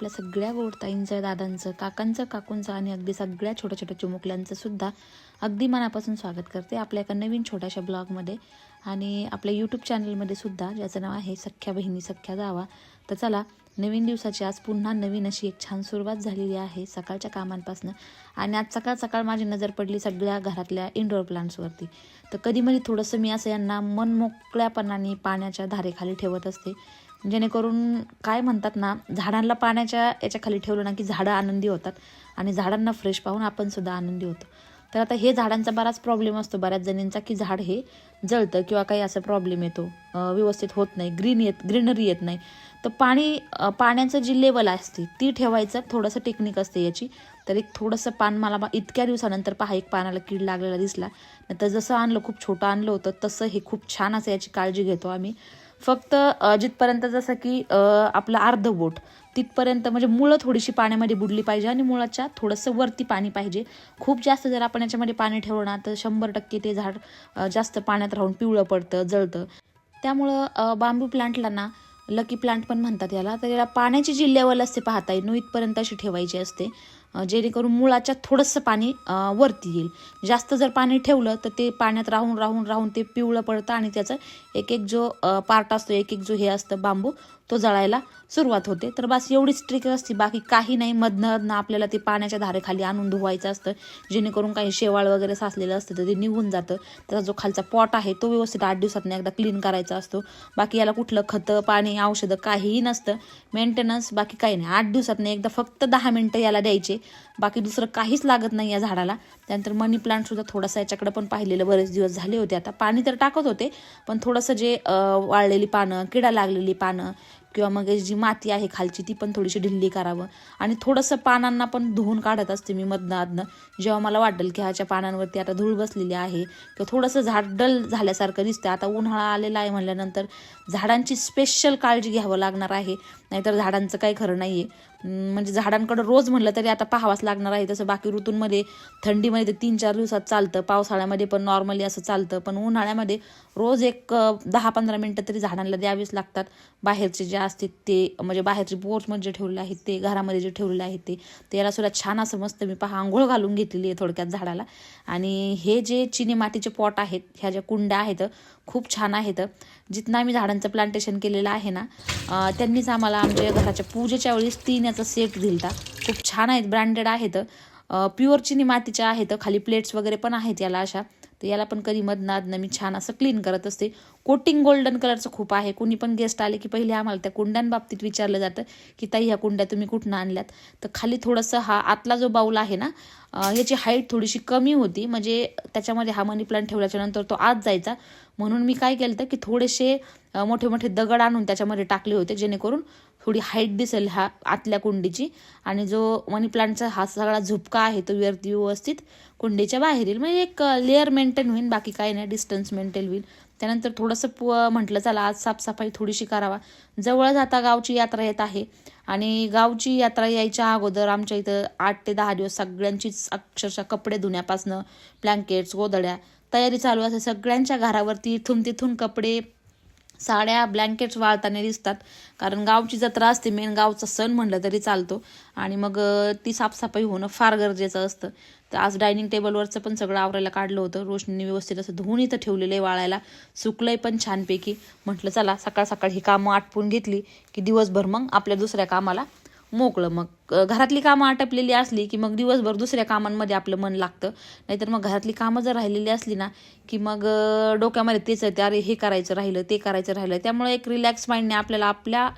आपल्या सगळ्या गोडताईंचं दादांचं काकांचं काकूंचं आणि अगदी सगळ्या छोट्या छोट्या चिमुकल्यांचं सुद्धा अगदी मनापासून स्वागत करते आपल्या एका नवीन छोट्याशा ब्लॉगमध्ये. आणि आपल्या यूट्यूब चॅनलमध्ये सुद्धा ज्याचं नाव आहे सख्ख्या बहिणी सख्ख्या जावा. तर चला नवीन दिवसाची आज पुन्हा नवीन अशी एक छान सुरुवात झालेली आहे सकाळच्या कामांपासून. आणि आज सकाळ सकाळ माझी नजर पडली सगळ्या घरातल्या इंडोर प्लांट्सवरती तर कधी मधी थोडंसं मी असं यांना मन मोकळ्यापणाने पाण्याच्या धारेखाली ठेवत असते. जेणेकरून काय म्हणतात ना झाडांना पाण्याच्या याच्या खाली ठेवलं ना की झाडं आनंदी होतात आणि झाडांना फ्रेश पाहून आपण सुद्धा आनंदी होतो. तर आता हे झाडांचा बराच प्रॉब्लेम असतो बऱ्याच जणींचा की झाड हे जळतं किंवा काही असा प्रॉब्लेम येतो. व्यवस्थित होत नाही ग्रीन येत ग्रीनरी येत नाही. तर पाणी पाण्याचं जी लेवल असते ती ठेवायचं थोडंसं टेक्निक असते याची. तर एक थोडंसं पान मला बा- इतक्या दिवसानंतर पहा एक पानाला कीड लागलेला दिसला. तर जसं आणलं खूप छोटं आणलं होतं तसं हे खूप छान असं याची काळजी घेतो आम्ही. फक्त जिथपर्यंत जसं की आपलं अर्ध बोट तिथपर्यंत म्हणजे मुळं थोडीशी पाण्यामध्ये बुडली पाहिजे आणि मुळाच्या थोडंसं वरती पाणी पाहिजे. खूप जास्त जर आपण याच्यामध्ये पाणी ठेवलं ना तर शंभर टक्के ते झाड जास्त पाण्यात राहून पिवळं पडतं जळतं. त्यामुळं बांबू प्लांटला ना लकी प्लांट पण म्हणतात याला तर याला पाण्याची जी लेवल असते पाहता येईल इथपर्यंत अशी ठेवायची असते. जेणेकरून मुळाच्या थोडंसं पाणी वरती येईल. जास्त जर पाणी ठेवलं तर ते पाण्यात राहून राहून राहून ते पिवळं पडतं आणि त्याचं एक एक जो पार्ट असतो एक एक जो हे असतं बांबू तो जळायला सुरुवात होते. तर बस एवढीच ट्रिक असते. बाकी काही नाही. मधनं मधनं आपल्याला ते पाण्याच्या धारेखाली आणून धुवायचं असतं. जेणेकरून काही शेवाळ वगैरे साचलेलं असतं तर ते निघून जातं. त्याचा जो खालचा पॉट आहे तो व्यवस्थित आठ दिवसातनं एकदा क्लीन करायचा असतो. बाकी याला कुठलं खतं पाणी औषधं काहीही नसतं. मेंटेनन्स बाकी काही नाही. आठ दिवसातनं एकदा फक्त दहा मिनटं याला द्यायचे. बाकी दुसरं काहीच लागत नाही या झाडाला. त्यानंतर मनी प्लांटसुद्धा थोडासा याच्याकडे पण पाहिलेलं बरेच दिवस झाले होते. आता पाणी तर टाकत होते पण थोडंसं जे वाळलेली पानं किडा लागलेली पानं किंवा मग जी माती आहे खालची ती पण थोडीशी ढिल्ली करावं. आणि थोडंसं पानांना पण धुवून काढत असते मी मधनं जेव्हा मला वाटेल की ह्याच्या पानांवरती आता धूळ बसलेली आहे किंवा थोडंसं झाड डल झाल्यासारखं दिसतं आता उन्हाळा आलेला आहे म्हणल्यानंतर झाडांची स्पेशल काळजी घ्यावं लागणार आहे. नाहीतर झाडांचं काही खरं नाही आहे म्हणजे झाडांकडं रोज म्हणलं तरी आता पाहावाच लागणार आहे. तसं बाकी ऋतूंमध्ये थंडीमध्ये ते तीन चार दिवसात चालतं. पावसाळ्यामध्ये पण नॉर्मली असं चालतं. पण उन्हाळ्यामध्ये रोज एक दहा पंधरा मिनटं तरी झाडांना द्यावीच लागतात. बाहेरचे जे असतात ते म्हणजे बाहेरचे पोर्चमध्ये जे ठेवलेले आहेत ते घरामध्ये जे ठेवलेले आहेत ते तर याला सुद्धा छान असं मस्त मी पहा आंघोळ घालून घेतलेली आहे थोडक्यात झाडाला. आणि हे जे चिनी मातीचे पॉट आहेत ह्या ज्या कुंड्या आहेत खूप छान आहेत. जिथनं आम्ही झाडांचं प्लांटेशन केलेलं आहे ना त्यांनीच आम्हाला आमच्या घराच्या पूजेच्या वेळेस तीन याचा सेट दिलता. खूप छान आहेत ब्रँडेड आहेत. प्युअर चिनी मातीच्या आहेत खाली प्लेट्स वगैरे पण आहेत याला अशा. तर याला पण कधी मधनादनं मी छान असं क्लीन करत असते. कोटिंग गोल्डन कलरचं खूप आहे. कोणी पण गेस्ट आले की पहिले आम्हाला त्या कुंड्यांबाबतीत विचारलं जातं की ताई ह्या कुंड्या तुम्ही कुठनं आणल्यात? तर खाली थोडंसं हा आतला जो बाऊल आहे ना ह्याची याची हाईट थोडीशी कमी होती. म्हणजे त्याच्यामध्ये हा मनी प्लांट ठेवल्याच्या नंतर तो आत जायचा. म्हणून मी काय केलं तर की थोडेसे मोठे मोठे दगड आणून त्याच्यामध्ये टाकले होते जेणेकरून थोडी हाईट दिसेल ह्या आतल्या कुंडीची. आणि जो मनी प्लांटचा हा सगळा झुपका आहे तो वरती व्यवस्थित कुंडीच्या बाहेर येईल म्हणजे एक लेअर मेंटेन होईल बाकी काही नाही डिस्टन्स मेंटेन होईल. त्यानंतर थोडंसं पु म्हटलं चला आज साफसफाई थोडीशी करावा. जवळच आता गावची यात्रा येत आहे. आणि गावची यात्रा यायच्या अगोदर आमच्या इथं आठ ते दहा दिवस सगळ्यांचीच अक्षरशः कपडे धुण्यापासनं ब्लँकेट्स गोदड्या तयारी चालू असते सगळ्यांच्या घरावरती इथून तिथून कपडे साड्या ब्लँकेट्स वाळताना दिसतात. कारण गावची जत्रा असते मेन गावचा सण म्हणलं तरी चालतो. आणि मग ती साफसफाई होणं फार गरजेचं असतं. तर आज डायनिंग टेबलवरचं पण सगळं आवरायला काढलं होतं. रोशनीने व्यवस्थित असं धुवून इथं ठेवलेलं आहे वाळायला. सुकलंय पण छानपैकी. म्हटलं चला सकाळ सकाळ ही कामं आटपून घेतली की दिवसभर मग आपल्या दुसऱ्या कामाला मोकळं. मग घरातली कामं आटपलेली असली की मग दिवसभर दुसऱ्या कामांमध्ये आपलं मन लागतं. नाहीतर मग घरातली कामं जर राहिलेली असली ना की मग डोक्यामध्ये तेच येते अरे हे करायचं राहिलं ते करायचं राहिलं. त्यामुळे एक रिलॅक्स माइंडने आपल्याला आपल्या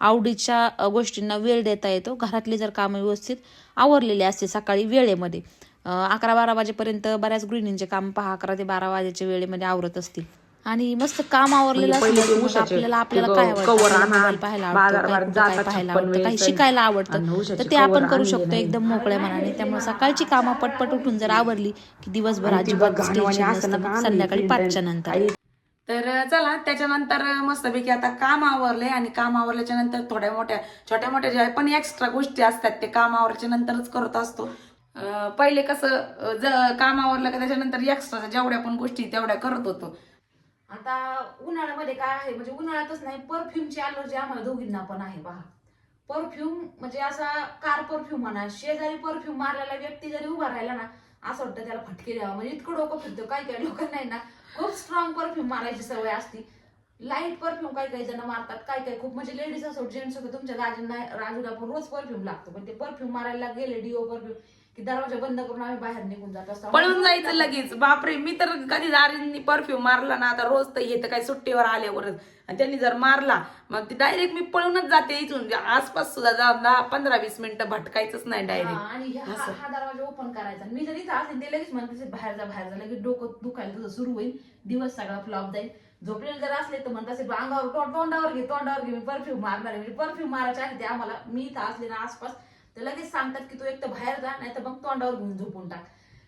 आवडीच्या गोष्टींना वेळ देता येतो. घरातली जर कामं व्यवस्थित आवरलेली असते सकाळी वेळेमध्ये अकरा बारा वाजेपर्यंत बऱ्याच गृहिणींचे काम पहा. अकरा ते बारा वाजेच्या वेळेमध्ये आवरत असतील. आणि मस्त काम आवरलेलं म्हणजे असलं आपल्याला आपल्याला काय आवडतं? मोबाईल पाहायला आवडतं काय पाहायला काही शिकायला आवडतं? तर ते आपण करू शकतो. एकदम मोकळ्या मनाने. त्यामुळे सकाळची कामं पटपट उठून जर आवरली की दिवसभर अजिबात संध्याकाळी पाचच्या नंतर. तर चला त्याच्यानंतर मस्तपैकी आता काम आवरले आणि काम आवरल्याच्या नंतर थोड्या मोठ्या छोट्या मोठ्या ज्या पण एक्स्ट्रा गोष्टी असतात ते काम आवरल्याच्या नंतरच करत असतो. पहिले कसं ज काम आवरलं का त्याच्यानंतर एक्स्ट्रा जेवढ्या पण गोष्टी तेवढ्या करत होतो. आता उन्हाळ्यामध्ये काय आहे? म्हणजे उन्हाळ्यातच नाही परफ्यूमची अलर्जी आम्हाला दोघींना पण आहे पहा परफ्यूम म्हणजे असा कार परफ्यूम म्हणा शेजारी परफ्यूम मारलेला व्यक्ती जरी उभा राहिला ना असं वाटतं त्याला फटके द्यावा. म्हणजे इतकं डोकं फिरतं काही काही लोकांना आहे ना खूप स्ट्रॉंग परफ्यूम मारायची सवय असती. लाइट परफ्यूम काही काही जण मारतात काही काही खूप. म्हणजे लेडीज असो जेंट्स असो तुमच्या राजूंना राजूला पण रोज परफ्यूम लागतो. पण ते परफ्यूम मारायला गेले डिओ परफ्यूम की दरवाजा बंद करून आम्ही बाहेर निघून जात असतो. पळून जायचं लगेच. बापरे मी तर कधी दारींनी परफ्यूम मारला ना आता रोज तर येतं काय सुट्टीवर आल्यावरच. आणि त्यांनी जर मारला मग ती डायरेक्ट मी पळूनच जाते इथून. आसपास सुद्धा जाऊन दहा पंधरा वीस मिनिटं भटकायचंच नाही डायरेक्ट आणि हा. हा दरवाजा ओपन करायचा. मी जर इथं असेल ते लगेच म्हणते बाहेर जा बाहेर जा. लगेच डोकं दुखायला तुझं सुरू होईल. दिवस सगळा फ्लॉप जाईल. झोपलेले जर असले तर म्हणत असेल अंगावर तो- तोंडावर घे तोंडावर घे मी परफ्यूम मारणार आहे. परफ्यूम मारायचे आहे ते आम्हाला मी इथं असले ना आसपास तर लगेच सांगतात की तू एक तर बाहेर जा नाही तर मग तोंडावर घेऊन झोपून टाक.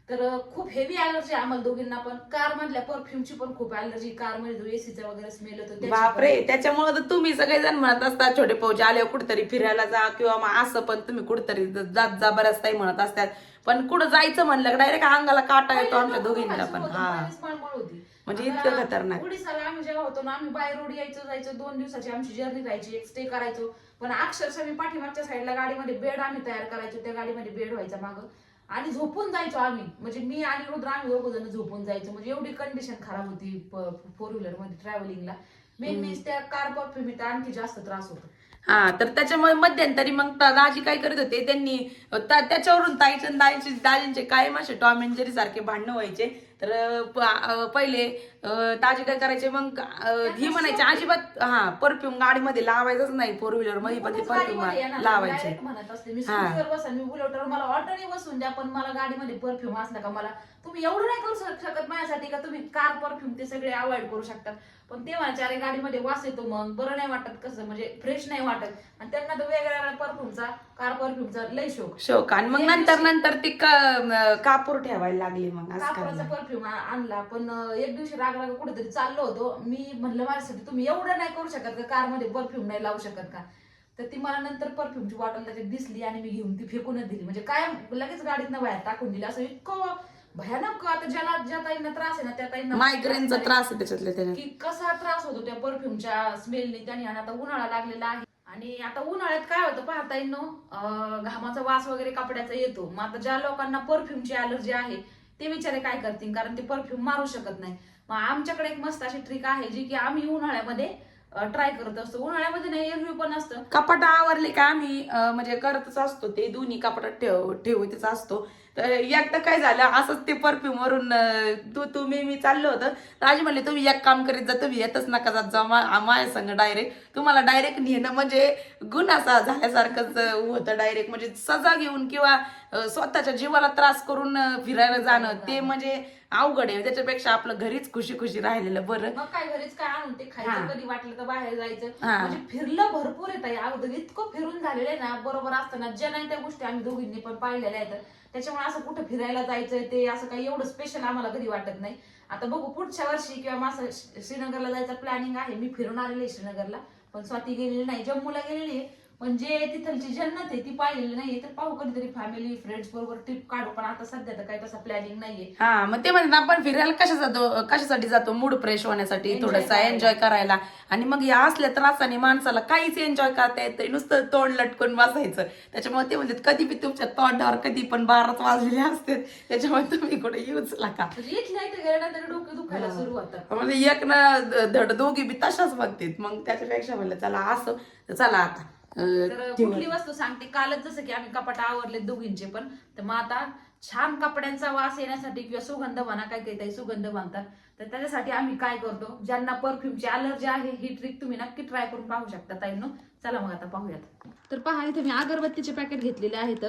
तर खूप हेवी अलर्जी आम्हाला दोघींना पण. कार मधल्या परफ्यूमची पण खूप अलर्जी कारमध्ये जो एसीचा वगैरे स्मेल होतो. बापरे त्याच्यामुळे तर तुम्ही सगळेजण म्हणत असतात छोटे पौजे आले कुठेतरी फिरायला जा किंवा मग असं पण तुम्ही कुठेतरी जात जा बऱ्याच काही म्हणत असतात. पण कुठं जायचं म्हणलं डायरेक्ट अंगाला काटा येतो आमच्या दोघींना पण. हा. होती म्हणजे इतकं खतरनाक. उडीसाला आम्ही जेव्हा होतो ना आम्ही बाय रोड यायचो जायचो दोन दिवसाची आमची जर्नी राहायची एक स्टे करायचो. पण अक्षरशः मी पाठीमागच्या साईडला गाडीमध्ये बेड आम्ही तयार करायचो त्या गाडीमध्ये बेड व्हायचा मागं. आणि झोपून जायचो आम्ही. म्हणजे मी आणि रुद्र आम्ही दोघं जण झोपून जायचो. म्हणजे एवढी कंडिशन खराब होती फोर व्हीलरमध्ये ट्रॅव्हलिंगला मेन मीन्स त्या कार परफ्युम आणखी जास्त त्रास होतो. हा तर त्याच्यामुळे मध्यंतरी मग दाजी काय करत होते त्यांनी त्याच्यावरून ताईचे दाजींचे कायम असे टॉम अँड जेरी सारखे भांडणं व्हायचे तर पहिले दाजी काय करायचे मग ही म्हणायचे अजिबात हा परफ्यूम गाडीमध्ये लावायचंच नाही फोर व्हीलरमध्ये पण परफ्यूम. लावायचे म्हणत असते मी. स्कूटीवर बसा मी बुलेटवर मला ऑटोने बसून द्या पण मला गाडीमध्ये परफ्यूम असला का मला तुम्ही एवढं नाही करू शक- शकत माझ्यासाठी का? तुम्ही कार परफ्यूम ते सगळे अवॉइड करू शकतात पण ते म्हणायचे अरे गाडीमध्ये वास येतो मग बरं नाही वाटत कसं म्हणजे फ्रेश नाही वाटत. आणि त्यांना तर वेगळ्या परफ्यूमचा कार परफ्यूमचा लय शोक. शोक. आणि मग नंतर नंतर ती क- कापूर ठेवायला लागली मग कापडाचा करायला परफ्यूम आणला. पण अं, एक दिवशी राग राग कुठेतरी चाललो होतो. मी म्हणलं माझ्यासाठी तुम्ही एवढं नाही करू शकत का? कारमध्ये परफ्यूम नाही लावू शकत का? तर ती मला नंतर परफ्यूमची बॉटल त्याच्यात दिसली आणि मी घेऊन ती फेकूनच दिली. म्हणजे काय लगेच गाडीतनं बाहेर टाकून दिली. असं इतकं भयानक आता ज्याला ज्या ताईंना त्रास आहे ना त्या ताईंना मायग्रेनचा त्रास आहे त्याच्यातल्या त्याच्यात की कसा त्रास होतो त्या परफ्यूमच्या स्मेलने त्याने? आणि आता उन्हाळा लागलेला आहे. आणि आता उन्हाळ्यात काय होतं पाहता येईन घामाचा वास वगैरे कपड्याचा येतो. मग आता ज्या लोकांना परफ्यूमची अलर्जी आहे ते बिचारे काय करतील? कारण ते परफ्यूम मारू शकत नाही. मग आमच्याकडे एक मस्त अशी ट्रिक आहे जी की आम्ही उन्हाळ्यामध्ये ट्राय करत असतो. उन्हाळ्यामध्ये नाही एरवी पण असतं. कपाट आवरले का आम्ही? म्हणजे करतच असतो. ते दोन्ही कपाटात ठेव ठेवतच असतो. तर एकदा काय झालं असंच ते परफ्यूम वरून अं, तू तू मी चाललो होतं. राजी म्हणले तुम्ही एक काम करीत जा तुम्ही येतच नका जात जा मा- माझ्या संग डायरेक्ट तुम्हाला डायरेक्ट नेणं म्हणजे गुन्हा झाल्यासारखंच अं, होतं डायरेक्ट म्हणजे सजा घेऊन किंवा स्वतःच्या जीवाला त्रास करून फिरायला जाणं ते म्हणजे अवघड आहे. त्याच्यापेक्षा आपलं घरीच खुशी खुशी राहिलेलं बरं. मग काय घरीच काय आणून ते. खायचं कधी वाटलं तर बाहेर जायचं. म्हणजे फिरलं भरपूर येत आहे अगोदर इतकं फिरून झालेलं आहे ना बरोबर असताना ज्या नाही त्या गोष्टी आम्ही दोघींनी पण पाहिलेल्या आहेत. त्याच्यामुळे असं कुठं फिरायला जायचंय ते असं काही एवढं स्पेशल आम्हाला कधी वाटत नाही. आता बघू पुढच्या वर्षी किंवा माझं श्रीनगरला जायचं प्लॅनिंग आहे. मी फिरून आलेली आहे श्रीनगरला. पण स्वाती गेलेली नाही. जम्मूला गेलेली आहे. पण जे तिथलची जन्नत आहे ती पाहिलेली नाहीये. तर पाहू कधीतरी फॅमिली फ्रेंड्स बरोबर ट्रिप काढू. पण आता सध्या तर काही तसा प्लॅनिंग नाहीये. हा मग ते म्हणतात आपण फिरायला कशा जातो कशासाठी जातो? मूड फ्रेश होण्यासाठी Enjoy थोडंसं करायला. एन्जॉय करायला. आणि मग या असल्या त्रासाने माणसाला काहीच एन्जॉय करता येत नाही. नुसतं तोंड लटकून बसायचं. त्याच्यामुळे ते म्हणतात कधी बी तुमच्या तोंडावर कधी पण बाराच वाजलेले असते त्याच्यामुळे तुम्ही कुठे येऊच नका म्हणजे इथल्या इथे गेल्यानंतर डोकं दुखायला हा. सुरू होतं. म्हणजे एक ना ध- धड दोघी बी तशाच बघतात. मग त्याच्यापेक्षा म्हणलं चला असं तर चला आता. तर. कुठली वस्तू सांगते? कालच जसं की आम्ही कपाट आवरले दोघींचे पण. तर मग आता छान कपड्यांचा वास येण्यासाठी किंवा सुगंध म्हणा काय काही काही सुगंध म्हणतात. तर त्याच्यासाठी आम्ही काय करतो? ज्यांना परफ्यूमची अलर्जी आहे ही ट्रिक तुम्ही नक्की ट्राय करून पाहू शकता ताईंनो. चला मग आता पाहूयात. तर पहा इथे मी अगरबत्तीचे पॅकेट घेतलेले आहेत.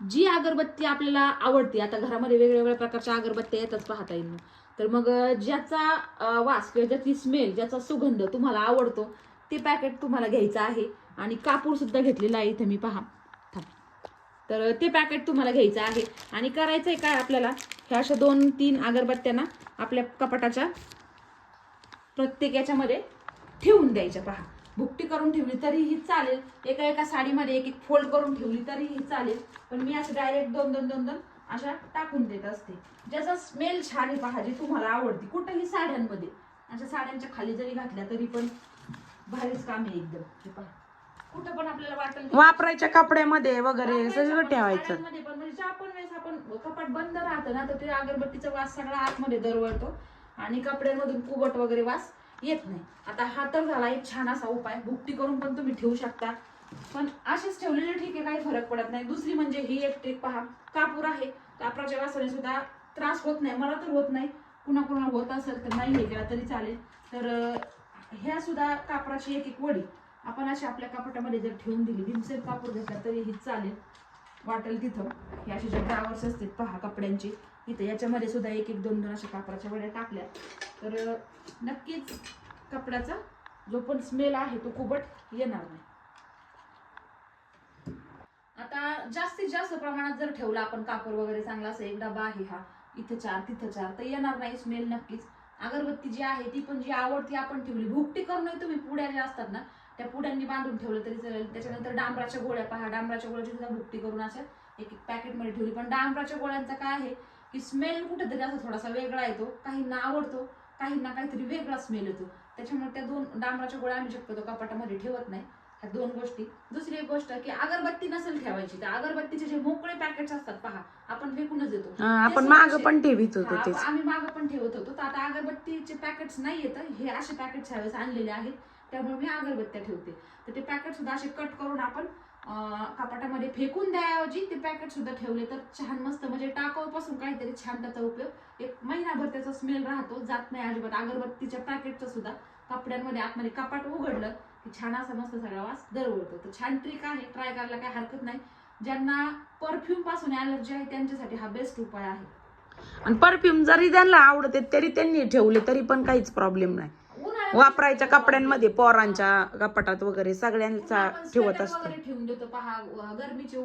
जी अगरबत्ती आपल्याला आवडते आता घरामध्ये वेगवेगळ्या प्रकारच्या अगरबत्त्या येतात पाहता येईल तर मग ज्याचा वास किंवा ज्याची स्मेल ज्याचा सुगंध तुम्हाला आवडतो ते पॅकेट तुम्हाला घ्यायचं आहे. आणि कापूरसुद्धा घेतलेला आहे इथे मी पहा. तर ते पॅकेट तुम्हाला घ्यायचं आहे. आणि करायचं आहे काय आपल्याला? ह्या अशा दोन तीन अगरबत्त्यांना आपल्या कपाटाच्या प्रत्येक याच्यामध्ये ठेवून द्यायच्या पहा. भुकटी करून ठेवली तरीही चालेल. एका एका साडीमध्ये एक एक फोल्ड करून ठेवली तरीही चालेल. पण मी असं डायरेक्ट दोन दोन दोन दोन अशा टाकून देत असते. ज्याचा स्मेल छान आहे पहा जी तुम्हाला आवडते. कुठंही साड्यांमध्ये. अशा साड्यांच्या खाली जरी घातल्या तरी पण भारीच काम आहे एकदम. हे पहा. कुठं पण आपल्याला वाटेल ते- वापरायच्या कपड्यामध्ये वगैरे सगळं ठेवायचं. पण. म्हणजे ज्या पण वेळेस आपण कपाट बंद राहतं ना तर ते अगरबत्तीचा वास सगळा आतमध्ये दरवळतो आणि कपड्यांमधून कुबट वगैरे वास येत नाही. आता हा तर झाला एक छान असा उपाय. भुकटी करून पण तुम्ही ठेवू शकता. पण असेच ठेवलेले ठीक आहे काही फरक पडत नाही. दुसरी म्हणजे ही एक ट्रिक पहा. कापूर आहे. कापराच्या वासाने सुद्धा त्रास होत नाही. मला तर होत नाही. कुणा कुणा होत असेल तर नाही हे केला तरी चालेल. तर अं, ह्या सुद्धा कापराची एक एक वडी. आपण अशी आपल्या कपाटामध्ये जर ठेवून दिली भीमसेन कापूर घेतला तरी ही चालेल वाटेल तिथं हे असे जे ड्रावर्स असतात पहा कपड्यांचे इथं याच्यामध्ये सुद्धा एक एक दोन दोन अशा कापराच्या वड्या टाकल्या. तर नक्कीच कपड्याचा जो पण स्मेल आहे तो खूपच येणार नाही. आता जास्तीत जास्त प्रमाणात जर ठेवला आपण कापूर वगैरे चांगला असं एक डबा आहे हा इथं चार तिथं चार तर येणार नाही स्मेल नक्कीच. अगरबत्ती जी आहे ती पण जी आवडती आपण ठेवली भुकटी करूनही तुम्ही पुड्या ज्या असतात ना त्या पुड्यांनी बांधून ठेवलं तरी चालेल. त्याच्यानंतर डांबराच्या गोळ्या पहा. डांबराच्या गोळ्याची सुद्धा भुकटी करून अशा एक एक पॅकेटमध्ये ठेवली. पण डांबराच्या गोळ्यांचा काय आहे की स्मेल कुठेतरी असा थोडासा वेगळा येतो. काहींना आवडतो काहींना काहीतरी वेगळा स्मेल येतो. त्याच्यामुळे त्या दोन डांबराच्या गोळ्या आम्ही शक्यतो कपाटामध्ये ठेवत नाही. ह्या दोन गोष्टी. दुसरी एक गोष्ट की अगरबत्ती नसेल ठेवायची तर अगरबत्तीचे जे मोकळे पॅकेट्स असतात पहा आपण फेकूनच देतो. आपण माग पण ठेवीत होतो आम्ही मागं पण ठेवत होतो. तर आता अगरबत्तीचे पॅकेट्स नाही येत हे असे पॅकेट्स ह्यावेळेस आणलेले आहेत. त्यामुळे मी अगरबत्त्या ठेवते. तर ते पॅकेट सुद्धा असे कट करून आपण कपाटामध्ये फेकून द्याऐवजी ते पॅकेट सुद्धा ठेवले तर छान मस्त म्हणजे टाकाऊपासून काहीतरी छान त्याचा उपयोग. एक महिनाभर त्याचा स्मेल राहतो जात नाही अजिबात. अगरबत्तीच्या पॅकेटचं सुद्धा कपड्यांमध्ये आतमध्ये कपाट उघडलं की छान असा मस्त सगळा वास दरवळतो. तर छान ट्रिक आहे ट्राय करायला काही हरकत नाही. ज्यांना परफ्यूमपासून अलर्जी आहे त्यांच्यासाठी हा बेस्ट उपाय आहे. आणि परफ्यूम जरी त्यांना आवडते तरी त्यांनी ठेवले तरी पण काहीच प्रॉब्लेम नाही. वापरायच्या कपड्यांमध्ये पोरांच्या कपाटात वगैरे सगळ्यांचा आपण ठेवत sweater असतो. वगैरे ठेवून देतो. पहा अं, गरमीचे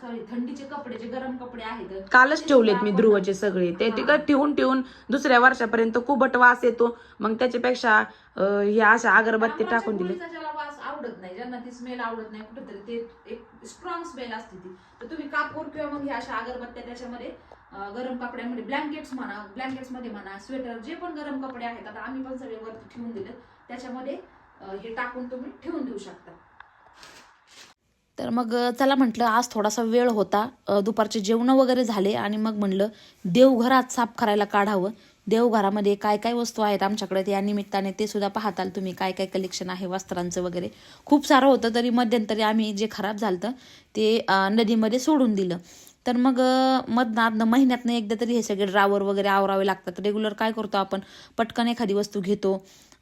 सॉरी थंडीचे कपडे जे गरम कपडे आहेत. कालच ठेवलेत मी ध्रुवचे सगळे. ते. तिकडे ठेवून ठेवून दुसऱ्या वर्षापर्यंत कुबट वास येतो. मग त्याच्यापेक्षा अं, हे अशा अगरबत्ती टाकून दिले. गोळीचा ज्याला वास आवडत नाही ज्यांना ती स्मेल आवडत नाही कुठेतरी ते एक स्ट्रॉंग स्मेल असते ती. तर तुम्ही कापूर किंवा मग ह्या अशा अगरबत्त्या त्याच्यामध्ये गरम कपड्यांमध्ये ब्लँकेट्स म्हणा ब्लँकेट्समध्ये म्हणा स्वेटर जे पण गरम कपडे आहेत आता आम्ही पण सगळे वरती ठेवून दिले त्याच्यामध्ये हे टाकून तुम्ही ठेवून देऊ शकता. तर मग चला म्हटलं आज थोडासा वेळ होता. दुपारचे जेवणं वगैरे झाले आणि मग म्हणलं देवघरात साफ करायला काढावं. देवघरामध्ये काय काय वस्तू आहेत आमच्याकडे त्या निमित्ताने ते सुद्धा पाहताल तुम्ही काय काय कलेक्शन आहे वस्त्रांचं वगैरे. खूप सारं होतं तरी मध्यंतरी आम्ही जे खराब झालं ते नदीमध्ये सोडून दिलं. तर मग अ, मधनातनं महिन्यातनं एकदा तरी हे सगळे ड्रावर वगैरे आवरावे लागतात. रेग्युलर काय करतो आपण? पटकन एखादी वस्तू घेतो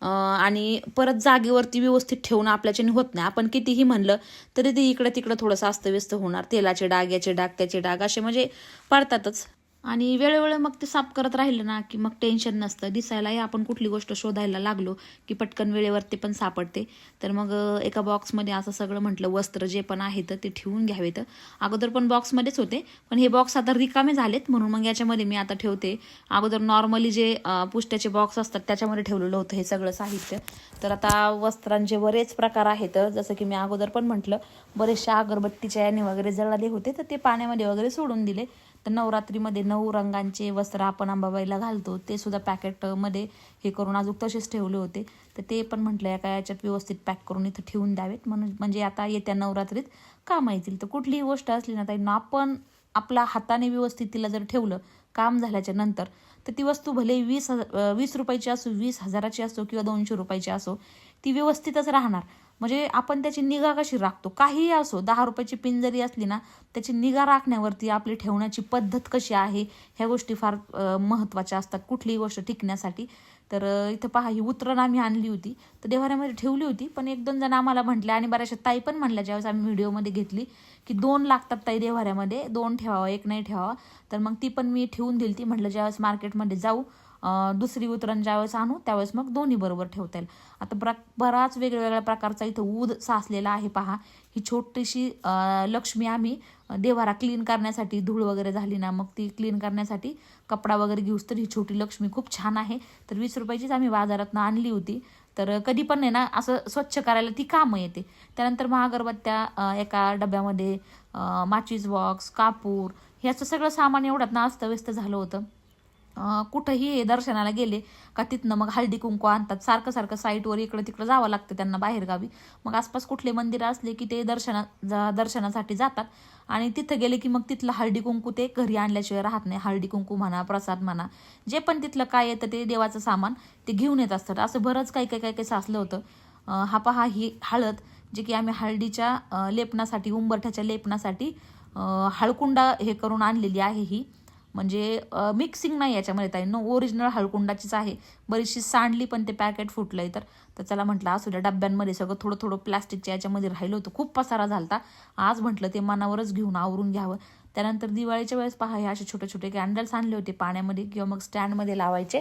आणि परत जागेवरती व्यवस्थित ठेवणं आपल्याच्याने होत नाही. आपण कितीही म्हणलं तरी ते इकडं तिकडं थोडंसं अस्तव्यस्त होणार. तेलाचे डाग याचे डाग त्याचे डाग असे म्हणजे पडतातच आणि वेळोवेळी मग ते साफ करत राहिलं ना की मग टेन्शन नसतं. दिसायलाही आपण कुठली गोष्ट शोधायला लागलो की पटकन वेळेवर ते पण सापडते. तर मग एका बॉक्समध्ये असं सगळं म्हटलं वस्त्र जे पण आहेत ते ठेवून घ्यावेत. अगोदर पण बॉक्समध्येच होते पण हे बॉक्स आता रिकामे झालेत म्हणून मग याच्यामध्ये मी आता ठेवते. अगोदर नॉर्मली जे पुष्ट्याचे बॉक्स असतात त्याच्यामध्ये ठेवलेलं होतं हे सगळं साहित्य. तर आता वस्त्रांचे बरेच प्रकार आहेत. जसं की मी अगोदर पण म्हटलं बरेचशा अगरबत्तीच्या याने वगैरे जळाले होते तर ते पाण्यामध्ये वगैरे सोडून दिले. नवरात्रीमध्ये नऊ रंगांचे वस्त्र आपण अंबाबाईला घालतो ते सुद्धा पॅकेटमध्ये हे करून अजून तसेच ठेवले होते. तर ते पण म्हटलं का याच्यात व्यवस्थित पॅक करून इथं ठेवून द्यावेत. म्हणून म्हणजे आता येत्या नवरात्रीत काम येतील. तर कुठलीही गोष्ट असली ना ताई आपण आपला हाताने व्यवस्थित तिला जर ठेवलं काम झाल्याच्यानंतर तर ती वस्तू भले वीस हजार वीस रुपयाची असो वीस हजाराची असो किंवा दोनशे रुपयाची असो ती व्यवस्थितच राहणार. म्हणजे आपण त्याची निगा कशी राखतो? काहीही असो दहा रुपयाची पिन जरी असली ना त्याची निगा राखण्यावरती आपली ठेवण्याची पद्धत कशी आहे ह्या गोष्टी फार महत्त्वाच्या असतात. कुठलीही गोष्ट टिकण्यासाठी. तर इथं पहा ही उतरण आम्ही आणली होती. तर देवाऱ्यामध्ये ठेवली होती पण एक दोन जण आम्हाला म्हटल्या आणि बऱ्याचशा ताई पण म्हणल्या ज्यावेळेस आम्ही व्हिडिओमध्ये घेतली की दोन लागतात ताई देवाऱ्यामध्ये दोन ठेवावा एक नाही ठेवावा. तर मग ती पण मी ठेवून दिली. ती म्हटलं ज्यावेळेस मार्केटमध्ये जाऊ दुसरी उतरण ज्यावेळेस आणू त्यावेळेस मग दोन्ही बरोबर ठेवता येईल. आता ब्रा बराच वेगवेगळ्या प्रकारचा इथं ऊद साचलेला आहे पहा. ही छोटीशी लक्ष्मी आम्ही देवारा क्लीन करण्यासाठी धूळ वगैरे झाली ना मग ती क्लीन करण्यासाठी कपडा वगैरे घेऊस तर ही छोटी लक्ष्मी खूप छान आहे. तर वीस रुपयाचीच आम्ही बाजारातनं आणली होती. तर कधी पण आहे ना असं स्वच्छ करायला ती कामं येते. त्यानंतर मग अगरबत्त्या एका डब्यामध्ये माचीज बॉक्स कापूर हे असं सगळं सामान एवढ्यात ना अस्तव्यस्त झालं होतं. कुठंही हे दर्शनाला गेले का तिथनं मग हळदी कुंकू आणतात. सारखं सारखं साईटवर इकडं तिकडं जावं लागतं त्यांना बाहेरगावी. मग आसपास कुठले मंदिर असले की ते दर्शना जा- दर्शनासाठी जातात. आणि तिथं गेले की मग तिथलं हळदी कुंकू ते घरी आणल्याशिवाय राहत नाही. हळदी कुंकू म्हणा प्रसाद म्हणा जे पण तिथलं काय येतं ते देवाचं सामान ते घेऊन येत असतात. असं बरंच काही काही काही काही साचलं होतं. हा पहा ही हळद जे की आम्ही हळदीच्या लेपनासाठी उंबरठ्याच्या लेपनासाठी हळकुंडा हे करून आणलेली आहे ही. म्हणजे मिक्सिंग नाही याच्यामध्ये ताई. नो ओरिजिनल हळकुंडाचीच आहे. बरीचशी सांडली पण ते पॅकेट फुटलंय. तर तर चला म्हटलं असू द्या डब्यांमध्ये सगळं थोडं थोडं प्लास्टिकच्या याच्यामध्ये राहिलं होतं. खूप पसारा झालता. आज म्हटलं ते मनावरच घेऊन आवरून घ्यावं. त्यानंतर दिवाळीच्या वेळेस पहा हे असे छोटे छोटे कॅन्डल्स आणले होते पाण्यामध्ये किंवा मग स्टँडमध्ये लावायचे.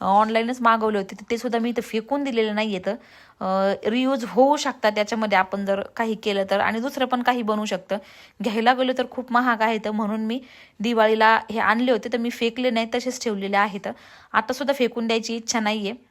ऑनलाईनच मागवले होते. तर ते सुद्धा मी इथं फेकून दिलेले नाही येतं रियूज होऊ शकतात. त्याच्यामध्ये आपण जर काही केलं तर आणि दुसरं पण काही बनवू शकतं. घ्यायला गेलो तर खूप महाग आहे तर म्हणून मी दिवाळीला हे आणले होते. तर मी फेकले नाही तसेच ठेवलेले आहेत. आता सुद्धा फेकून द्यायची इच्छा नाही आहे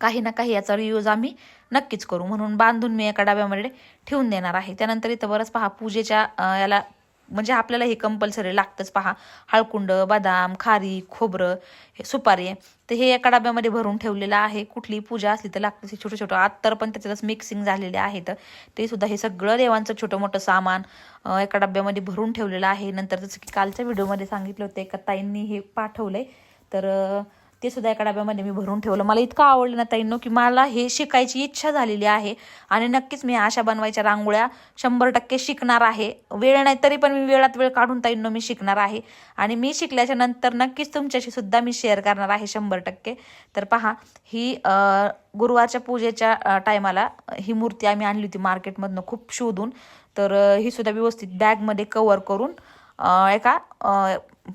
काही ना काही याचा रियूज आम्ही नक्कीच करू. म्हणून बांधून मी एका डब्यामध्ये ठेवून देणार आहे. त्यानंतर इथं बरंच पहा पूजेच्या याला म्हणजे आपल्याला हे कंपल्सरी लागतंच पहा. हळकुंड बदाम खारी खोबरं हे सुपारी तर हे एका डब्यामध्ये भरून ठेवलेलं आहे. कुठली पूजा असली तर लागतं हे छोटं छोटं. आत्तर पण त्याच्यातच मिक्सिंग झालेले आहेत. ते सुद्धा हे सगळं देवांचं छोटं मोठं सामान एका डब्यामध्ये भरून ठेवलेलं आहे. नंतर जसं की कालच्या व्हिडिओमध्ये सांगितलं होतं एका ताईंनी हे पाठवलंय. तर ते सुद्धा एका डब्यामध्ये मी भरून ठेवलं. मला इतकं आवडलं ना ताईंनो की मला हे शिकायची इच्छा झालेली आहे आणि नक्कीच मी अशा बनवायच्या रांगोळ्या शंभर टक्के शिकणार आहे. वेळ नाही तरी पण मी वेळात वेळ काढून ताईंनो मी शिकणार आहे. आणि मी शिकल्याच्या नंतर नक्कीच तुमच्याशी सुद्धा मी शेअर करणार आहे शंभर टक्के. तर पहा ही गुरुवारच्या पूजेच्या टायमाला ही मूर्ती आम्ही आणली होती मार्केटमधनं खूप शोधून. तर ही सुद्धा व्यवस्थित बॅगमध्ये कवर करून एका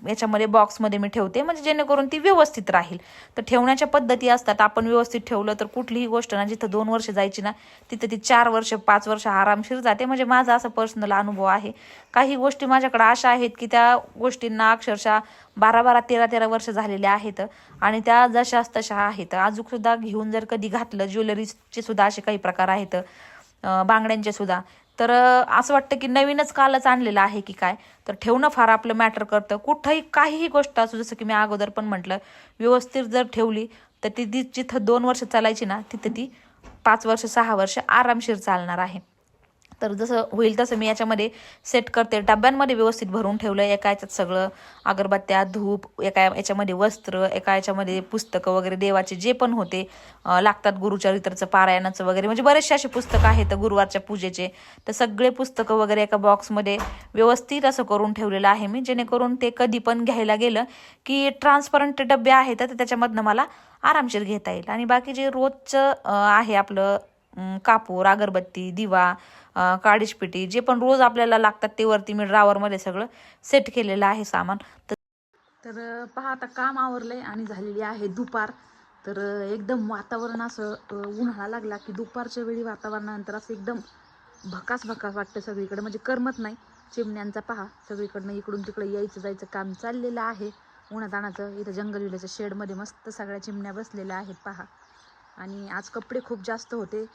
याच्यामध्ये बॉक्समध्ये मी ठेवते म्हणजे जेणेकरून ती व्यवस्थित राहील. तर ठेवण्याच्या पद्धती असतात आपण व्यवस्थित ठेवलं तर कुठलीही गोष्ट ना जिथं दोन वर्ष जायची ना तिथं ती चार वर्ष पाच वर्ष आरामशीर जाते. म्हणजे माझा असा पर्सनल अनुभव आहे. काही गोष्टी माझ्याकडे अशा आहेत की त्या गोष्टींना अक्षरशः बारा बारा तेरा तेरा वर्ष झालेले आहेत आणि त्या जशाच तशा आहेत. अजूकसुद्धा घेऊन जर कधी घातलं ज्वेलरीचे सुद्धा असे काही प्रकार आहेत. बांगड्यांचे सुद्धा. तर असं वाटतं की नवीनच कालच आणलेलं आहे की काय? तर ठेवणं फार आपलं मॅटर करतं. कुठंही काहीही गोष्ट असू जसं की मी अगोदर पण म्हटलं व्यवस्थित जर ठेवली तर ती ती जिथं दोन वर्ष चालायची ना तिथं ती पाच वर्ष सहा वर्ष आरामशीर चालणार आहे. तर जसं होईल तसं मी याच्यामध्ये सेट करते. डब्यांमध्ये व्यवस्थित भरून ठेवलं. एका याच्यात सगळं अगरबत्त्या धूप एका याच्यामध्ये वस्त्र एका याच्यामध्ये पुस्तकं वगैरे देवाचे जे पण होते लागतात गुरुचरित्राचं पारायणाचं वगैरे. म्हणजे बरेचसे असे पुस्तकं आहेत गुरुवारच्या पूजेचे. तर सगळे पुस्तकं वगैरे एका बॉक्समध्ये व्यवस्थित असं करून ठेवलेलं आहे मी. जेणेकरून ते कधी पण घ्यायला गेलं की ट्रान्सपरंट डबे आहेत तर त्याच्यामधनं मला आरामशीर घेता येईल. आणि बाकी जे रोजचं आहे आपलं कापूर अगरबत्ती दिवा अं, जे पण रोज आपल्याला लागतात ते वरती मी ड्रावरमध्ये सगळं सेट केलेलं आहे सामान. तर तर पहा आता काम आवरलंय आणि झालेली आहे दुपार. तर एकदम वातावरण असं उन्हाळा लागला की दुपारच्या वेळी वातावरणानंतर असं एकदम भकास भकास वाटतं सगळीकडे. म्हणजे करमत नाही. चिमण्यांचा पहा सगळीकडनं इकडून तिकडे यायचं जायचं काम चाललेलं आहे. उन्हाताणाचं इथं जंगल विल्याच्या शेडमध्ये मस्त सगळ्या चिमण्या बसलेल्या आहेत पहा. आणि आज कपडे खूप जास्त होते.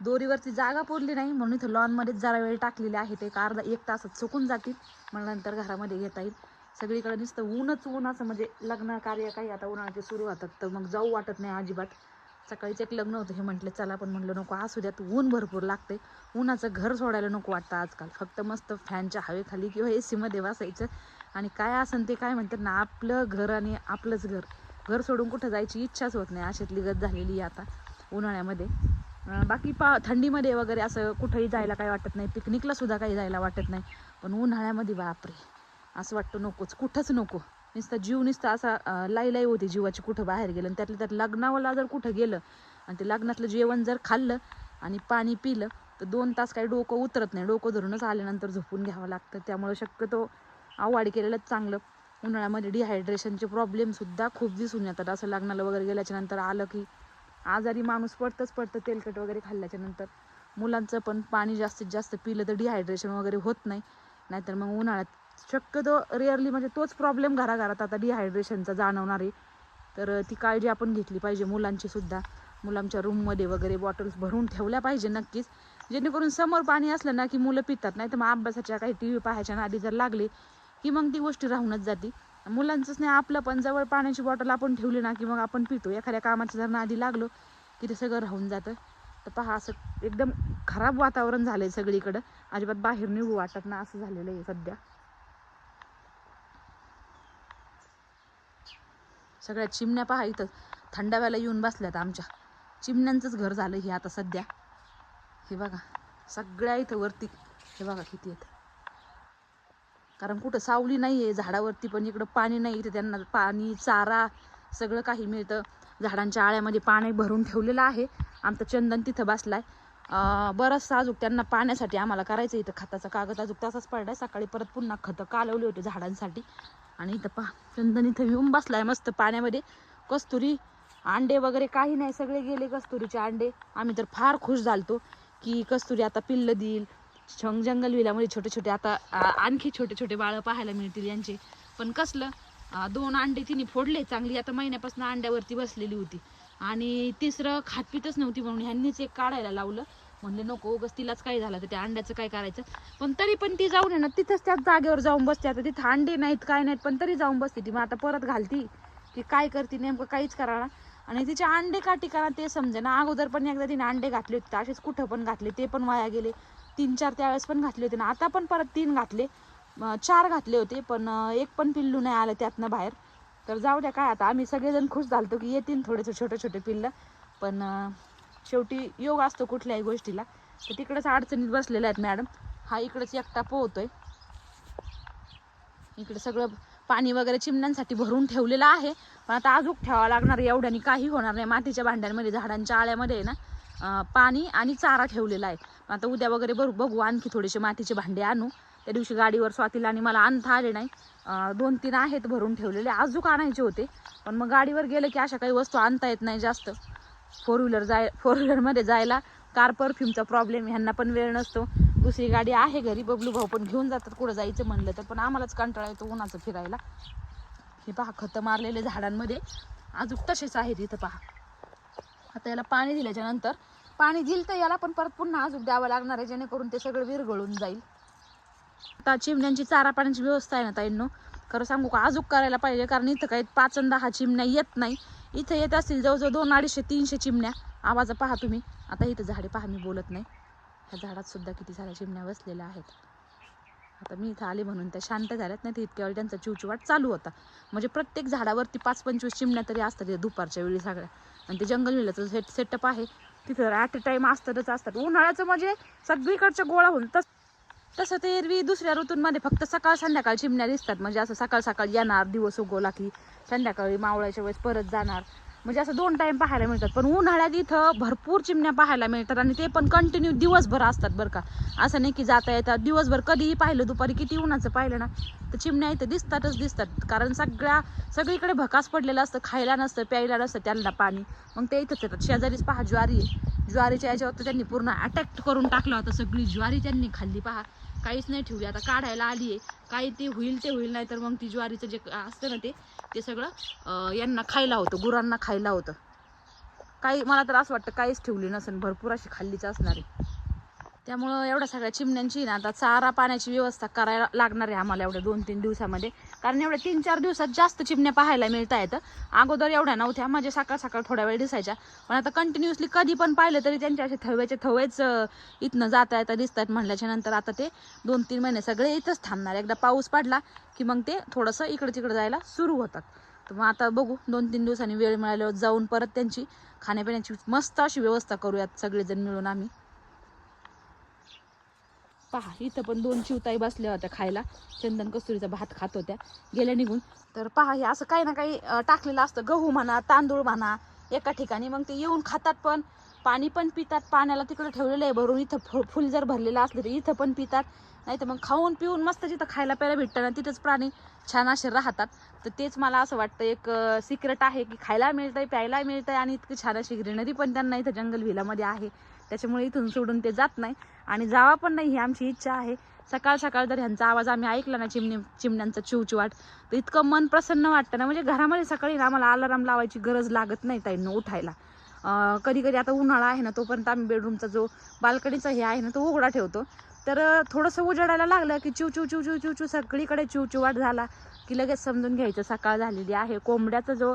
दोरीवरती जागा पुरली नाही म्हणून इथं लॉनमध्येच जरा वेळ टाकलेले आहेत एक अर्धा एक तासात सुकून जातील. मग नंतर घरामध्ये घेता येईल. सगळीकडे नुसतं ऊनच ऊन असं म्हणजे लग्न कार्य काही आता उन्हाळ्याचे सुरू होतात तर मग जाऊ वाटत नाही अजिबात. सकाळीच एक लग्न होतं हे म्हटलं चला पण म्हटलं नको असू द्यात ऊन भरपूर लागते. उन्हाचं घर सोडायला नको वाटतं आजकाल. फक्त मस्त फॅनच्या हवेखाली किंवा ए सीमध्ये बसायचं. आणि काय असेल ते काय म्हणतात ना आपलं घर आणि आपलंच घर. घर सोडून कुठं जायची इच्छाच होत नाही. अशातली गत झालेली आहे आता उन्हाळ्यामध्ये. बाकी पा थंडीमध्ये वगैरे असं कुठंही जायला काही वाटत नाही. पिकनिकला सुद्धा काही जायला वाटत नाही. पण उन्हाळ्यामध्ये बापरे. असं वाटतं नकोच. कुठंच नको. नुसतं जीव नुसतं असा लाई लाई होती जीवाची कुठं बाहेर गेलं. आणि त्यातलं त्यात लग्नावाला जर कुठं गेलं आणि ते लग्नातलं जेवण जर खाल्लं आणि पाणी पिलं तर दोन तास काही डोकं उतरत नाही. डोकं धरूनच आल्यानंतर झोपून घ्यावं लागतं. त्यामुळे शक्यतो आवाड केलेलंच चांगलं. उन्हाळ्यामध्ये डिहायड्रेशनचे प्रॉब्लेमसुद्धा खूप दिसून येतात. असं लग्नाला वगैरे गेल्याच्यानंतर आलं की आजारी माणूस पडतंच पडतं तेलकट वगैरे खाल्ल्याच्या नंतर. मुलांचं पण पाणी जास्तीत जास्त पिलं तर डिहायड्रेशन वगैरे होत नाही. नाहीतर मग उन्हाळ्यात शक्यतो रिअरली म्हणजे तोच प्रॉब्लेम घराघरात आता डिहायड्रेशनचा जाणवणार. आहे तर ती काळजी आपण घेतली पाहिजे मुलांची सुद्धा. मुलांच्या रूममध्ये वगैरे बॉटल्स भरून ठेवल्या पाहिजे नक्कीच. जेणेकरून समोर पाणी असलं ना की मुलं पितात. नाही तर मग अभ्यासाच्या काही टी व्ही पाहायच्या नादी जर लागले की मग ती गोष्टी राहूनच जाते. मुलांचंच नाही आपलं पण. जवळ पाण्याची बॉटल आपण ठेवली ना की मग आपण पितो. एखाद्या कामाच्या जर नादी लागलो की ते सगळं राहून जातं. तर पहा असं एकदम खराब वातावरण झालंय सगळीकडं. अजिबात बाहेर निघू वाटत ना असं झालेलं आहे सध्या. सगळ्या चिमण्या पहा इथं. थंडाव्याला येऊन बसल्यात आमच्या. चिमण्यांचंच घर झालं हे आता सध्या. हे बघा सगळ्या इथं वरती. हे बघा किती येतं कारण कुठं सावली नाही आहे झाडावरती पण इकडं पाणी नाही इथं त्यांना पाणी चारा सगळं काही मिळतं. झाडांच्या आळ्यामध्ये पाणी भरून ठेवलेलं आहे. आमचं चंदन तिथं बसलाय. आहे बरंचसं अजून त्यांना पाण्यासाठी आम्हाला करायचं इथं खताचा कागद. अजून तसाच पडलाय. सकाळी परत पुन्हा खतं कालवले होते झाडांसाठी. आणि इथं पा चंदन इथं येऊन बसलाय मस्त पाण्यामध्ये. कस्तुरी अंडे वगैरे काही नाही. सगळे गेले कस्तुरीचे अंडे. आम्ही तर फार खुश झालतो की कस्तुरी आता पिल्लं देईल. शंग जंगल विल्यामध्ये छोटे छोटे आता आणखी छोटे छोटे बाळं पाहायला मिळतील यांचे. पण कसलं दोन अंडे तिने फोडले चांगली आता महिन्यापासून अंड्यावरती बसलेली होती. आणि तिसरं खातपीतच नव्हती म्हणून ह्यांनीच एक काढायला लावलं. म्हणले नको उगस तिलाच काय झालं तर त्या अंड्याचं काय करायचं? पण तरी पण ती जाऊन आहे ना तिथंच त्याच जागेवर जाऊन बसते. आता तिथं अंडे नाहीत काय नाहीत पण तरी जाऊन बसते ती. मग आता परत घालती. की काय करते नेमकं काहीच करा आणि तिचे अंडे का करा ते समजे ना अगोदर पण एकदा तिने अंडे घातले होते असेच कुठं पण घातले ते पण वाया गेले. तीन चार त्यावेळेस पण घातले होते ना. आता पण परत तीन घातले. चार घातले होते पण एक पण पिल्लू नाही आलं त्यातनं बाहेर. तर जाऊ द्या काय आता आम्ही सगळेजण खुश झालतो की येतील थोडेसे छोटे छोटे पिल्लं. पण शेवटी योग असतो कुठल्याही गोष्टीला. तर तिकडेच अडचणीत बसलेल्या आहेत मॅडम. हा इकडेच एकटा पोहतोय. इकडे सगळं पाणी वगैरे चिमण्यांसाठी भरून ठेवलेलं आहे. पण आता अजून ठेवावं लागणार आहे एवढ्यानी. काही होणार नाही. मातीच्या भांड्यांमध्ये झाडांच्या आळ्यामध्ये आहे ना. पाणी आणि चारा ठेवलेला आहे. आता उद्या वगैरे बघू बघू आणखी थोडेसे मातीचे भांडे आणू. त्या दिवशी गाडीवर स्वातीला आणि मला आणता आले नाही. दोन तीन आहेत भरून ठेवलेले आजूक आणायचे होते. पण मग गाडीवर गेलं की अशा काही वस्तू आणता येत नाही जास्त. फोर व्हीलर जाय फोर व्हीलरमध्ये जायला कार परफ्यूमचा प्रॉब्लेम ह्यांना पण वेळ नसतो. दुसरी गाडी आहे घरी बबलू भाऊ पण घेऊन जातात कुठं जायचं म्हणलं तर. पण आम्हालाच कंटाळा येतो उन्हाचं फिरायला. हे पहा खतं मारलेले झाडांमध्ये. अजून तसेच आहेत इथं पहा. आता याला पाणी दिल्याच्या नंतर पाणी दिलं तर याला पण परत पुन्हा अजून द्यावं लागणार आहे जेणेकरून ते सगळं विरघळून जाईल. आता चिमण्यांची चारा पाण्याची व्यवस्था आहे ना ताईंनो. खरं सांगू का आजूक करायला पाहिजे कारण इथं काही पाच दहा चिमण्या येत नाही. इथं येत असतील जवळजवळ दोन अडीचशे तीनशे चिमण्या. आवाज पहा तुम्ही. आता इथं झाडे पहा मी बोलत नाही. ह्या झाडात सुद्धा किती साऱ्या चिमण्या बसलेल्या आहेत. आता मी इथं आले म्हणून त्या शांत झाल्यात नाही तर इतक्या वेळी त्यांचा चिवचिवाट चालू होता. म्हणजे प्रत्येक झाडावरती पाच पंचवीस चिमण्या तरी असतात दुपारच्या वेळी सगळ्या. आणि ते जंगल विल्याचं सेट सेटअप आहे तिथं ॲट अ टाईम असतातच असतात. उन्हाळ्याचं म्हणजे सगळीकडच्या गोळा होऊन तस तसं ते एरवी दुसऱ्या ऋतूंमध्ये फक्त सकाळ संध्याकाळ चिमण्या दिसतात. म्हणजे असं सकाळ सकाळ येणार दिवस उगवला की संध्याकाळी मावळाच्या वेळेस परत जाणार. म्हणजे असं दोन टाइम पाहायला मिळतात. पण उन्हाळ्यात इथं भरपूर चिमण्या पाहायला मिळतात आणि ते पण कंटिन्यू दिवसभर असतात बरं का. असं नाही की जाता येतात दिवसभर कधीही पाहिलं दुपारी किती उन्हाचं पाहिलं ना तर चिमण्या इथं दिसतातच दिसतात. कारण सगळ्या सगळीकडे भकास पडलेलं असतं खायला नसतं प्यायला नसतं त्यांना पाणी. मग ते इथंच येतात. शेजारीच पहा ज्वारी आहे. ज्वारीच्या याच्यावर त्यांनी पूर्ण अटॅक करून टाकलं होतं सगळी. ज्वारी त्यांनी खाल्ली. पहा काहीच नाही ठेवली. आता काढायला आली आहे. काही ते होईल ते होईल नाही तर मग ती ज्वारीचं जे असतं ना ते ते सगळं अं, यांना खायला होतं गुरांना खायला होतं. काही मला तर असं वाटतं काहीच ठेवली नसेल भरपूर अशी खाल्लीच असणार आहे. त्यामुळं एवढ्या सगळ्या चिमण्यांची ना आता चारा पाण्याची व्यवस्था करायला लागणार आहे आम्हाला एवढ्या दोन तीन दिवसामध्ये. कारण एवढ्या तीन चार दिवसात जास्त चिमण्या पाहायला मिळता येतं. अगोदर एवढ्या नव्हत्या म्हणजे सकाळ सकाळ थोड्या वेळ दिसायच्या. पण आता कंटिन्युअसली कधी पण पाहिलं तरी त्यांचे असे थवेचे थवेच इथनं इथनं जाता येता आहेत म्हणल्याच्या नंतर आता ते दोन तीन महिने सगळे इथंच थांबणार एकदा पाऊस पडला की मग ते थोडंसं इकडे तिकडे जायला सुरू होतात. तर मग आता बघू दोन तीन दिवसांनी वेळ मिळाल्यावर जाऊन परत त्यांची खाण्यापिण्याची मस्त अशी व्यवस्था करूयात सगळेजण मिळून आम्ही. पहा इथं पण दोन चिवताई बसल्या होत्या खायला. चंदन कस्तुरीचा भात खात होत्या. गेल्या निघून. तर पहा हे असं काही ना काही टाकलेलं असतं. गहू म्हणा तांदूळ म्हणा एका ठिकाणी. मग ते येऊन खातात पण. पाणी पण पितात. पाण्याला तिकडे ठेवलेलं आहे भरून. इथं फु फुल जर भरलेलं असलं तर इथं पण पितात. नाही तर मग खाऊन पिऊन मस्त जिथं खायला प्यायला भेटतं ना. तिथंच प्राणी छान असे राहतात. तर तेच मला असं वाटतं एक सिक्रेट आहे की खायला मिळतंय प्यायला मिळतंय आणि इतकी छान अशी ग्रीनरी पण त्यांना इथं जंगल व्हिलामध्ये आहे. त्याच्यामुळे इथून सोडून ते जात नाही. आणि जावा पण नाही ही आमची इच्छा आहे. सकाळ सकाळ जर ह्यांचा आवाज आम्ही ऐकला ना चिमणी चिमण्यांचा चिवचिवाट तर इतकं मन प्रसन्न वाटतं ना. म्हणजे घरामध्ये सकाळी ना आम्हाला अलाराम लावायची गरज लागत नाही ताईंना उठायला. कधी कधी आता उन्हाळा आहे ना तोपर्यंत आम्ही बेडरूमचा जो बाल्कनीचा हे आहे ना तो उघडा ठेवतो. तर थोडंसं उजेडायला लागलं की चिव चिव चिव चिव चिव चिव सगळीकडे चिवचिवाट झाला की लगेच समजून घ्यायचं सकाळ झालेली आहे. कोंबड्याचा जो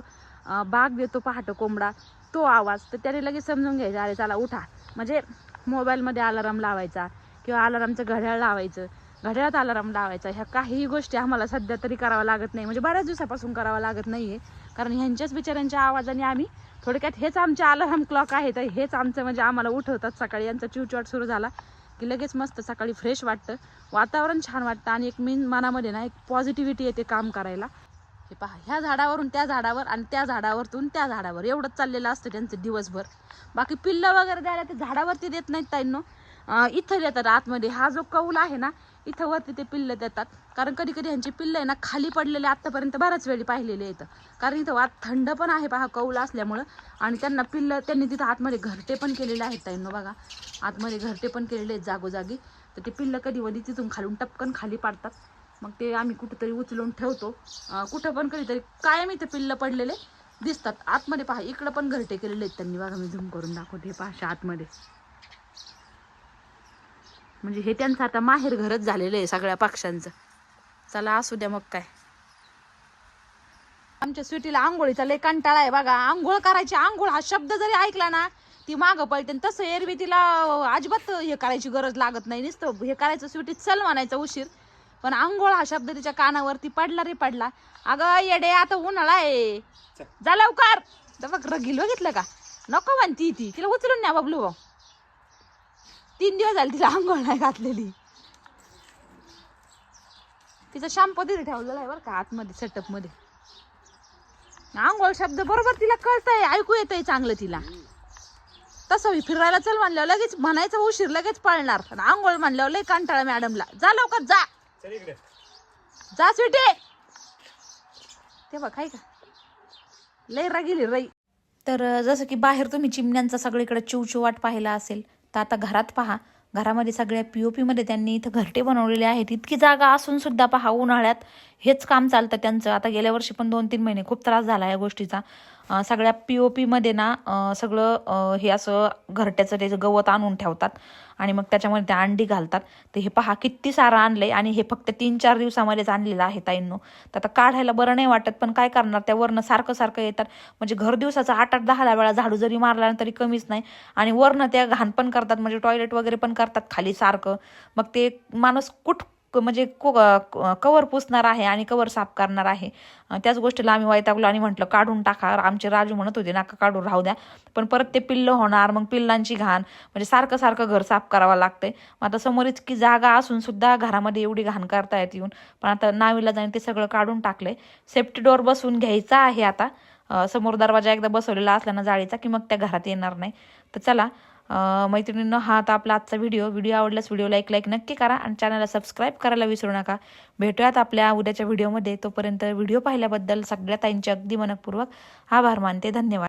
बाग देतो पहाटं कोंबडा तो आवाज तर त्याने लगेच समजून घ्यायचा अरे चला उठा. म्हणजे मोबाईलमध्ये अलाराम लावायचा किंवा अलारामचं घड्याळ लावायचं. घड्याळात अलाराम लावायचा. ह्या काहीही गोष्टी आम्हाला सध्या तरी करावं लागत नाही. म्हणजे बऱ्याच दिवसापासून करावं लागत नाही आहे कारण ह्यांच्याच बिचाऱ्यांच्या आवाजाने आम्ही थोडक्यात हेच आमचे अलाराम क्लॉक आहे. तर हेच आमचं म्हणजे आम्हाला उठवतात. सकाळी यांचा चिवचिवाट सुरू झाला की लगेच मस्त सकाळी फ्रेश वाटतं. वातावरण छान वाटतं आणि एक मेन मनामध्ये ना एक पॉझिटिव्हिटी येते काम करायला. हे पहा ह्या झाडावरून त्या झाडावर आणि त्या झाडावरतून त्या झाडावर. एवढंच चाललेलं असतं त्यांचं दिवसभर. बाकी पिल्लं वगैरे द्यायला ते झाडावरती देत नाहीत ताईंनो. इथं देतात आतमध्ये. हा जो कौल आहे ना इथं वरती ते पिल्लं देतात. कारण कधी कधी ह्यांची पिल्लं आहे ना खाली पडलेले आत्तापर्यंत बऱ्याच वेळी पाहिलेले आहेत. कारण इथं वात थंड पण आहे पहा कौल असल्यामुळं. आणि त्यांना पिल्लं त्यांनी तिथं आतमध्ये घरटे पण केलेले आहेत ताईंनो बघा. आतमध्ये घरटे पण केलेले आहेत जागोजागी. तर ते पिल्लं कधी कधी तिथून खालून टपकन खाली पाडतात. मग ते आम्ही कुठेतरी उचलून ठेवतो. कुठं पण कधीतरी कायम इथे पिल्लं पडलेले दिसतात. आतमध्ये पहा इकडं पण घरटे केलेले आहेत त्यांनी. बघा मी झूम करून दाखवते. हे पहा आतमध्ये. म्हणजे हे त्यांचं आता माहेर घरच झालेलं आहे सगळ्या पक्ष्यांचं. चला असू द्या मग काय. आमच्या स्वीटीला आंघोळीचा लय कंटाळा आहे बघा. आंघोळ करायची आंघोळ हा शब्द जरी ऐकला ना ती मागं पळते आणि तसं एरवी तिला अजिबात हे करायची गरज लागत नाही. नुसतं हे करायचं स्वीटीत चल म्हणायचं उशीर. पण आंघोळ हा शब्द तिच्या कानावरती पडला रे पडला. अगं येडे आता उन्हाळा आहे. जा लवकर. रगील बघितलं का? नको म्हणती ती. तिला उचलून न्या बबलू भाऊ. तीन दिवस झाले तिला आंघोळ नाही घातलेली. तिचा शॅम्पू तिथे ठेवलेला आहे बरं का आतमध्ये सेटअपमध्ये. आंघोळ शब्द बरोबर तिला कळतंय ऐकू येतंय चांगलं तिला. तसं ही फिरायला चल म्हणल्यावर लगेच म्हणायचं उशीर लगेच पळणार. आंघोळ म्हणल्यावर लय कंटाळा मॅडमला. जा लवकर जा. जा स्वीटे. ते बघ हाय का? लय रागिली रई. तर जसं की बाहेर तुम्ही चिमण्यांचा सगळीकडे चिवचिवाट पाहिला असेल तर आता घरात पहा. घरामध्ये सगळ्या पी ओ पीमध्ये त्यांनी इथं घरटे बनवलेले आहेत. इतकी जागा असून सुद्धा पहा उन्हाळ्यात हेच काम चालतं त्यांचं. आता गेल्या वर्षी पण दोन तीन महिने खूप त्रास झाला या गोष्टीचा. सगळ्या पी ओ पीमध्ये ना सगळं हे असं घरट्याचं ते गवत आणून ठेवतात आणि मग त्याच्यामध्ये त्या अंडी घालतात. तर हे पहा किती सारं आणलंय आणि हे फक्त तीन चार दिवसामध्येच आणलेलं आहे ताईंनो. तर आता काढायला बरं नाही वाटत पण काय करणार? त्या वरनं सारखं सारखं येतात. म्हणजे घर दिवसाचा आठ आठ दहा वेळा झाडू जरी मारला तरी कमीच नाही. आणि वरनं त्या घाण पण करतात म्हणजे टॉयलेट वगैरे पण करतात खाली सारखं. मग ते माणूस कुठ म्हणजे को- कवर पुसणार आहे आणि कवर साफ करणार आहे. त्याच गोष्टीला आम्ही वैतागलो आणि म्हटलं काढून टाका. आमचे राजू म्हणत होते नाका काढून राहू द्या. पण परत ते पिल्लं होणार मग पिल्लांची घाण. म्हणजे सारखं सारखं घर साफ करावं लागतंय. मग आता समोर इतकी जागा असून सुद्धा घरामध्ये एवढी घाण करता येत येऊन. पण आता नावीला जाईन ते सगळं काढून टाकलंय. सेफ्टी डोअर बसवून घ्यायचा आहे आता. समोर दरवाजा एकदा बसवलेला असला ना जाळीचा की मग त्या घरात येणार नाही. तर चला मैत्रिणींना हा आता आपला आजचा व्हिडिओ व्हिडिओ आवडल्यास व्हिडिओला एक लाईक नक्की करा आणि चॅनलला सबस्क्राईब करायला विसरू नका. भेटूयात आपल्या उद्याच्या व्हिडिओमध्ये तोपर्यंत व्हिडिओ पाहिल्याबद्दल सगळ्या ताईंचे अगदी मनपूर्वक आभार मानते. धन्यवाद.